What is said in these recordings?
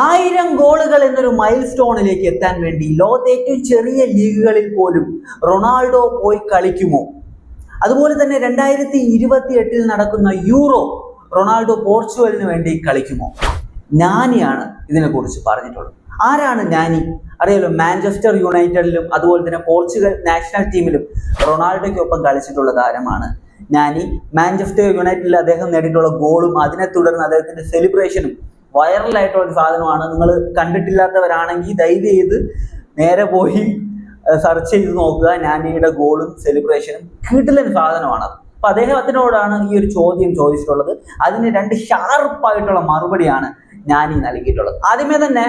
ആയിരം ഗോളുകൾ എന്നൊരു മൈൽ സ്റ്റോണിലേക്ക് എത്താൻ വേണ്ടി ലോകത്തെ ഏറ്റവും ചെറിയ ലീഗുകളിൽ പോലും റൊണാൾഡോ പോയി കളിക്കുമോ? അതുപോലെ തന്നെ രണ്ടായിരത്തി ഇരുപത്തി എട്ടിൽ നടക്കുന്ന യൂറോ റൊണാൾഡോ പോർച്ചുഗലിന് വേണ്ടി കളിക്കുമോ? നാനിയാണ് ഇതിനെക്കുറിച്ച് പറഞ്ഞിട്ടുള്ളത്. ആരാണ് നാനി? അറിയാലോ മാഞ്ചസ്റ്റർ യുണൈറ്റഡിലും അതുപോലെ തന്നെ പോർച്ചുഗൽ നാഷണൽ ടീമിലും റൊണാൾഡോയ്ക്കൊപ്പം കളിച്ചിട്ടുള്ള താരമാണ് നാനി. മാഞ്ചസ്റ്റർ യുണൈറ്റഡിൽ അദ്ദേഹം നേടിയിട്ടുള്ള ഗോളും അതിനെ തുടർന്ന് അദ്ദേഹത്തിന്റെ സെലിബ്രേഷനും വൈറലായിട്ടുള്ള ഒരു സാധനമാണ്. നിങ്ങൾ കണ്ടിട്ടില്ലാത്തവരാണെങ്കിൽ ദയവ് ചെയ്ത് നേരെ പോയി സെർച്ച് ചെയ്ത് നോക്കുക. നാനിയുടെ ഗോളും സെലിബ്രേഷനും കിടിലൻ സാധനമാണ്. അപ്പൊ അദ്ദേഹത്തിനോടാണ് ഈ ഒരു ചോദ്യം ചോദിച്ചിട്ടുള്ളത്. അതിന് രണ്ട് ഷാർപ്പായിട്ടുള്ള മറുപടിയാണ് നാനി നൽകിയിട്ടുള്ളത്. ആദ്യമേ തന്നെ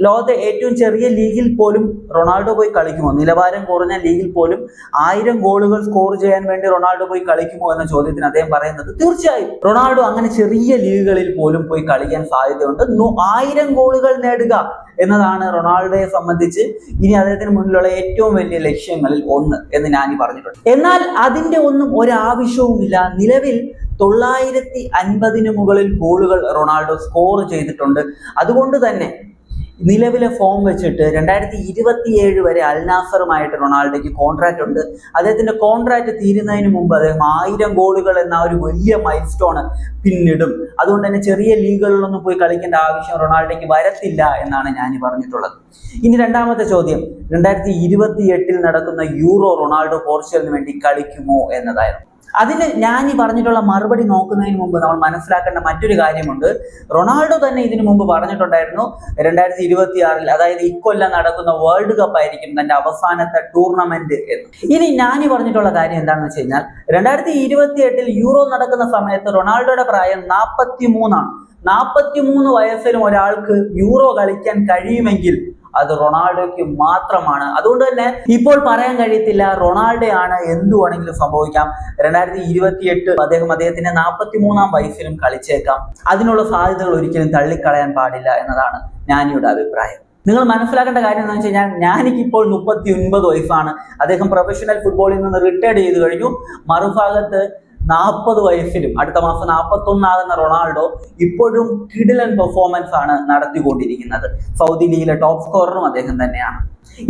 ലോകത്തെ ഏറ്റവും ചെറിയ ലീഗിൽ പോലും റൊണാൾഡോ പോയി കളിക്കുമോ? നിലവാരം കുറഞ്ഞ ലീഗിൽ പോലും ആയിരം ഗോളുകൾ സ്കോർ ചെയ്യാൻ വേണ്ടി റൊണാൾഡോ പോയി കളിക്കുമോ എന്ന ചോദ്യത്തിന് അദ്ദേഹം പറയുന്നത് തീർച്ചയായും. റൊണാൾഡോ അങ്ങനെ ചെറിയ ലീഗുകളിൽ പോലും പോയി കളിക്കാൻ സാധ്യതയുണ്ട്. ആയിരം ഗോളുകൾ നേടുക എന്നതാണ് റൊണാൾഡോയെ സംബന്ധിച്ച് ഇനി അദ്ദേഹത്തിന് മുന്നിലുള്ള ഏറ്റവും വലിയ ലക്ഷ്യങ്ങളിൽ ഒന്ന് എന്ന് ഞാനീ പറഞ്ഞിട്ടുണ്ട്. എന്നാൽ അതിന്റെ ഒന്നും ഒരാവശ്യവുമില്ല നിലവിൽ തൊള്ളായിരത്തി അൻപതിന് മുകളിൽ ഗോളുകൾ റൊണാൾഡോ സ്കോർ ചെയ്തിട്ടുണ്ട്. അതുകൊണ്ട് തന്നെ നിലവിലെ ഫോം വെച്ചിട്ട് രണ്ടായിരത്തി ഇരുപത്തിയേഴ് വരെ അൽനാസറുമായിട്ട് റൊണാൾഡോയ്ക്ക് കോൺട്രാക്റ്റ് ഉണ്ട്. അദ്ദേഹത്തിന്റെ കോൺട്രാക്റ്റ് തീരുന്നതിന് മുമ്പ് അദ്ദേഹം ആയിരം ഗോളുകൾ എന്ന ഒരു വലിയ മൈൽ സ്റ്റോൺ പിന്നിടും. അതുകൊണ്ട് തന്നെ ചെറിയ ലീഗുകളിലൊന്നും പോയി കളിക്കേണ്ട ആവശ്യം റൊണാൾഡോയ്ക്ക് വരത്തില്ല എന്നാണ് ഞാൻ പറഞ്ഞിട്ടുള്ളത്. ഇനി രണ്ടാമത്തെ ചോദ്യം. രണ്ടായിരത്തി ഇരുപത്തി എട്ടിൽ നടക്കുന്ന യൂറോ റൊണാൾഡോ പോർച്ചുഗലിന് വേണ്ടി കളിക്കുമോ എന്നതായിരുന്നു. അതിന് ഞാൻ ഈ പറഞ്ഞിട്ടുള്ള മറുപടി നോക്കുന്നതിന് മുമ്പ് നമ്മൾ മനസ്സിലാക്കേണ്ട മറ്റൊരു കാര്യമുണ്ട്. റൊണാൾഡോ തന്നെ ഇതിനു മുമ്പ് പറഞ്ഞിട്ടുണ്ടായിരുന്നു രണ്ടായിരത്തി ഇരുപത്തി ആറിൽ അതായത് ഇക്കൊല്ലം നടക്കുന്ന വേൾഡ് കപ്പ് ആയിരിക്കും തന്റെ അവസാനത്തെ ടൂർണമെന്റ് എന്ന്. ഇനി ഞാൻ ഈ പറഞ്ഞിട്ടുള്ള കാര്യം എന്താണെന്ന് വെച്ച് കഴിഞ്ഞാൽ രണ്ടായിരത്തി ഇരുപത്തി എട്ടിൽ യൂറോ നടക്കുന്ന സമയത്ത് റൊണാൾഡോയുടെ പ്രായം നാൽപ്പത്തി മൂന്നാണ് നാൽപ്പത്തി മൂന്ന് വയസ്സിലും ഒരാൾക്ക് യൂറോ കളിക്കാൻ കഴിയുമെങ്കിൽ അത് റൊണാൾഡോയ്ക്ക് മാത്രമാണ്. അതുകൊണ്ട് തന്നെ ഇപ്പോൾ പറയാൻ കഴിയത്തില്ല റൊണാൾഡോ ആണ് എന്തു വേണമെങ്കിലും സംഭവിക്കാം. രണ്ടായിരത്തി ഇരുപത്തി എട്ട് അദ്ദേഹം അദ്ദേഹത്തിന്റെ നാൽപ്പത്തി മൂന്നാം വയസ്സിലും കളിച്ചേക്കാം. അതിനുള്ള സാധ്യതകൾ ഒരിക്കലും തള്ളിക്കളയാൻ പാടില്ല എന്നതാണ് ഞാനിയുടെ അഭിപ്രായം. നിങ്ങൾ മനസ്സിലാക്കേണ്ട കാര്യം എന്താണെന്ന് വെച്ച് കഴിഞ്ഞാൽ ഞാനിക്ക് ഇപ്പോൾ മുപ്പത്തി ഒൻപത് വയസ്സാണ്. അദ്ദേഹം പ്രൊഫഷണൽ ഫുട്ബോളിൽ നിന്ന് റിട്ടയർഡ് ചെയ്ത് കഴിഞ്ഞു. മറുഭാഗത്ത് നാൽപ്പത് വയസ്സിലും അടുത്ത മാസം നാൽപ്പത്തി ഒന്നാകുന്ന റൊണാൾഡോ ഇപ്പോഴും കിടിലൻ പെർഫോമൻസ് ആണ് നടത്തിക്കൊണ്ടിരിക്കുന്നത്. സൗദി ലീഗിലെ ടോപ്പ് സ്കോററും അദ്ദേഹം തന്നെയാണ്.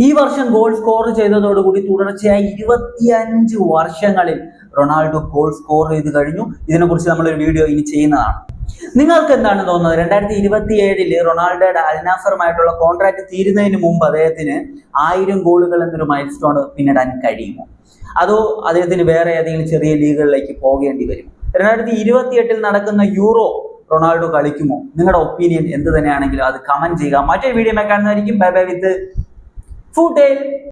ഈ വർഷം ഗോൾ സ്കോർ ചെയ്തതോടുകൂടി തുടർച്ചയായി ഇരുപത്തിയഞ്ച് വർഷങ്ങളിൽ റൊണാൾഡോ ഗോൾ സ്കോർ ചെയ്ത് കഴിഞ്ഞു. ഇതിനെക്കുറിച്ച് നമ്മളൊരു വീഡിയോ ഇനി ചെയ്യുന്നതാണ്. നിങ്ങൾക്ക് എന്താണ് തോന്നുന്നത്? രണ്ടായിരത്തി ഇരുപത്തി ഏഴിൽ റൊണാൾഡോയുടെ അൽനാസറുമായിട്ടുള്ള കോൺട്രാക്ട് തീരുന്നതിന് മുമ്പ് അദ്ദേഹത്തിന് ആയിരം ഗോളുകൾ എന്നൊരു മൈൽ സ്റ്റോൺ പിന്നിടാൻ കഴിയുമോ? അതോ അദ്ദേഹത്തിന് വേറെ ഏതെങ്കിലും ചെറിയ ലീഗുകളിലേക്ക് പോകേണ്ടി വരും? രണ്ടായിരത്തി ഇരുപത്തി എട്ടിൽ നടക്കുന്ന യൂറോ റൊണാൾഡോ കളിക്കുമോ? നിങ്ങളുടെ ഒപ്പീനിയൻ എന്ത് തന്നെയാണെങ്കിലും അത് കമന്റ് ചെയ്യുക. മറ്റൊരു video കാണുന്നതായിരിക്കും. Bye bye with food